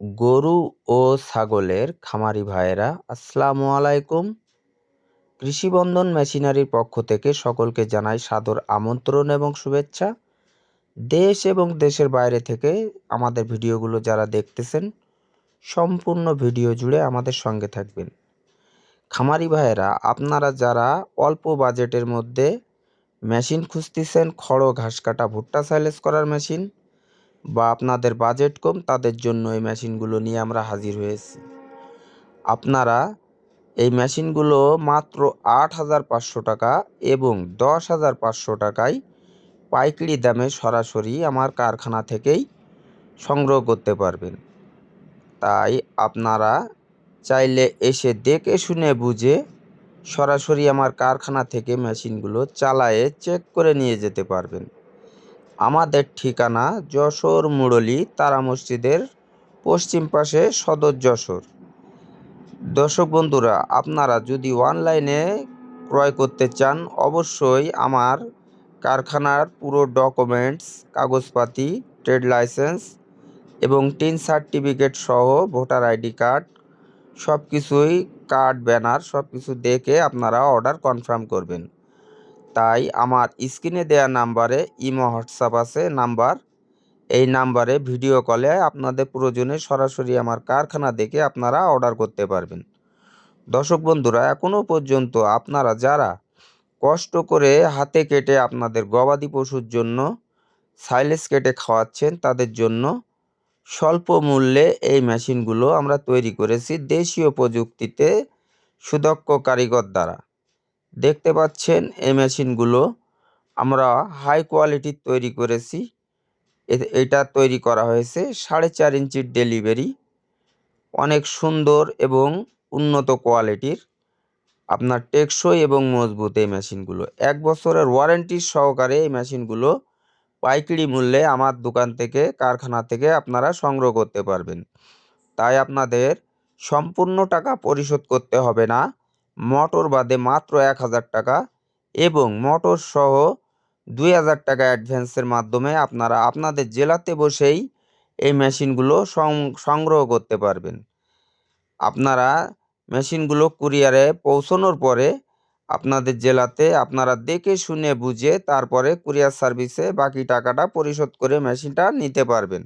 গরু ও ছাগলের খামারি ভাইয়েরা, আসসালামু আলাইকুম। কৃষি বন্ধন মেশিনারির পক্ষ থেকে সকলকে জানাই সাদর আমন্ত্রণ এবং শুভেচ্ছা। দেশ এবং দেশের বাইরে থেকে আমাদের ভিডিওগুলো যারা দেখতেছেন, সম্পূর্ণ ভিডিও জুড়ে আমাদের সঙ্গে থাকবেন। খামারি ভাইয়েরা, আপনারা যারা অল্প বাজেটের মধ্যে মেশিন খুঁজতেছেন, খড়, ঘাস কাটা, ভুট্টা সাইলেজ করার মেশিন বা আপনাদের বাজেট কম, তাদের জন্য এই মেশিনগুলো নিয়ে আমরা হাজির হয়েছি। আপনারা এই মেশিনগুলো মাত্র আট হাজার পাঁচশো টাকা এবং দশ হাজার পাঁচশো টাকায় পাইকারি দামে সরাসরি আমার কারখানা থেকেই সংগ্রহ করতে পারবেন। তাই আপনারা চাইলে এসে দেখে শুনে বুঝে সরাসরি আমার কারখানা থেকে মেশিনগুলো চালায়ে চেক করে নিয়ে যেতে পারবেন। আমাদের ঠিকানা যশোর মুরলী তারা মসজিদের পশ্চিম পাশে সদর যশোর। দর্শক বন্ধুরা, আপনারা যদি অনলাইনে ক্রয় করতে চান, অবশ্যই আমার কারখানার পুরো ডকুমেন্টস, কাগজপাতি, ট্রেড লাইসেন্স এবং টিন সার্টিফিকেট সহ ভোটার আইডি কার্ড সব কিছুই কার্ড, ব্যানার সব কিছু দেখে আপনারা অর্ডার কনফার্ম করবেন। তাই আমার স্ক্রিনে দেওয়া নাম্বারে ইমো, হোয়াটসঅ্যাপ আছে, নাম্বার। এই নাম্বারে ভিডিও কলে আপনাদের প্রয়োজনে সরাসরি আমার কারখানা দেখে আপনারা অর্ডার করতে পারবেন। দর্শক বন্ধুরা এখনও পর্যন্ত আপনারা যারা কষ্ট করে হাতে কেটে আপনাদের গবাদি পশুর জন্য সাইলেস কেটে খাওয়াচ্ছেন, তাদের জন্য স্বল্প মূল্যে এই মেশিনগুলো আমরা তৈরি করেছি দেশীয় প্রযুক্তিতে সুদক্ষ কারিগর দ্বারা। দেখতে পাচ্ছেন এই মেশিনগুলো। আমরা হাই কোয়ালিটির তৈরি করেছি। এটা তৈরি করা হয়েছে সাড়ে চার ইঞ্চির ডেলিভারি। অনেক সুন্দর এবং উন্নত কোয়ালিটির। আপনার টেকসই এবং মজবুত এই মেশিনগুলো। এক বছরের ওয়ারেন্টি সহকারে এই মেশিনগুলো পাইকারি মূল্যে আমার দোকান থেকে, কারখানা থেকে আপনারা সংগ্রহ করতে পারবেন। তাই আপনাদের সম্পূর্ণ টাকা পরিশোধ করতে হবে না। মোটর বাদে মাত্র এক হাজার টাকা এবং মোটর সহ দুই হাজার টাকা অ্যাডভান্সের মাধ্যমে আপনারা আপনাদের জেলাতে বসেই এই মেশিনগুলো সংগ্রহ করতে পারবেন। আপনারা মেশিনগুলো কুরিয়ারে পৌঁছানোর পরে আপনাদের জেলাতে আপনারা দেখে শুনে বুঝে তারপরে কুরিয়ার সার্ভিসে বাকি টাকাটা পরিশোধ করে মেশিনটা নিতে পারবেন।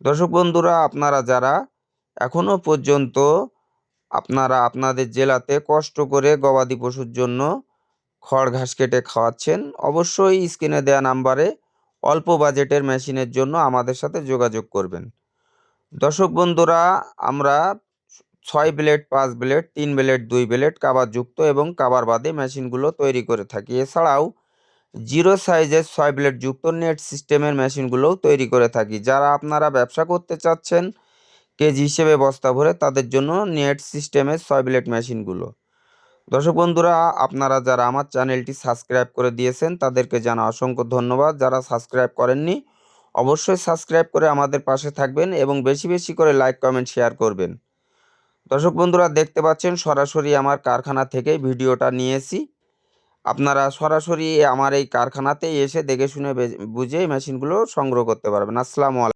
দর্শক বন্ধুরা, আপনারা যারা এখনও পর্যন্ত আপনারা আপনাদের জেলাতে কষ্ট করে গবাদি পশুর জন্য খড় ঘাস কেটে খাওয়াচ্ছেন। অবশ্যই স্ক্রিনে দেওয়া নাম্বারে অল্প বাজেটের মেশিনের জন্য আমাদের সাথে যোগাযোগ করবেন। দর্শক বন্ধুরা, আমরা ছয় ব্লেড, পাঁচ ব্লেড, তিন ব্লেড, দুই ব্লেড কাবার যুক্ত এবং কাবার বাদে মেশিনগুলো তৈরি করে থাকি। এছাড়াও জিরো সাইজের ছয় ব্লেড যুক্ত নেট সিস্টেমের মেশিনগুলোও তৈরি করে থাকি। যারা আপনারা ব্যবসা করতে চাচ্ছেন কেজি হিসেবে বস্তা ভরে তাদের জন্য নেট সিস্টেমের ছয় ব্লেড মেশিনগুলো। দর্শক বন্ধুরা, আপনারা যারা আমার চ্যানেলটি সাবস্ক্রাইব করে দিয়েছেন, তাদেরকে জানা অসংখ্য ধন্যবাদ। যারা সাবস্ক্রাইব করেননি, অবশ্যই সাবস্ক্রাইব করে আমাদের পাশে থাকবেন এবং বেশি বেশি করে লাইক, কমেন্ট, শেয়ার করবেন। দর্শক বন্ধুরা, দেখতে পাচ্ছেন সরাসরি আমার কারখানা থেকে ভিডিওটা নিয়েছি। আপনারা সরাসরি আমার এই কারখানাতেই এসে দেখে শুনে বুঝে মেশিনগুলো সংগ্রহ করতে পারবেন। আসসালামু